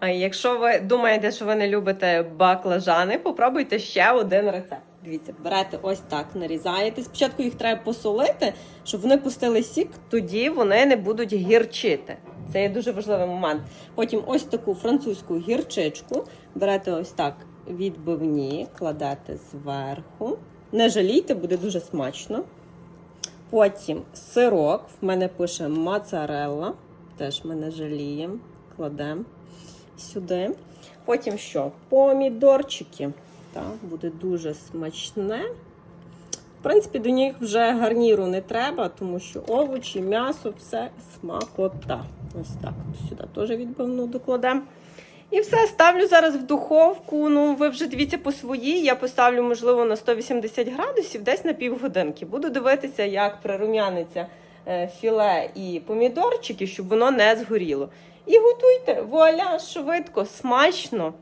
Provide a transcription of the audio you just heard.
А якщо ви думаєте, що ви не любите баклажани, попробуйте ще один рецепт. Дивіться, берете ось так, нарізаєте. Спочатку їх треба посолити, щоб вони пустили сік, тоді вони не будуть гірчити. Це є дуже важливий момент. Потім ось таку французьку гірчичку берете ось так відбивні, кладете зверху. Не жалійте, буде дуже смачно. Потім сирок, в мене пише моцарелла, теж ми не жаліємо, кладемо сюди. Потім що? Помідорчики. Так, буде дуже смачне. В принципі, до них вже гарніру не треба, тому що овочі, м'ясо, все смакота. Ось так. Сюди теж відбивну докладемо. І все, ставлю зараз в духовку. Ну, ви вже дивіться по своїй. Я поставлю, можливо, на 180 градусів, десь на півгодинки. Буду дивитися, як прирум'яниться філе і помідорчики, щоб воно не згоріло. І готуйте, вуаля, швидко, смачно.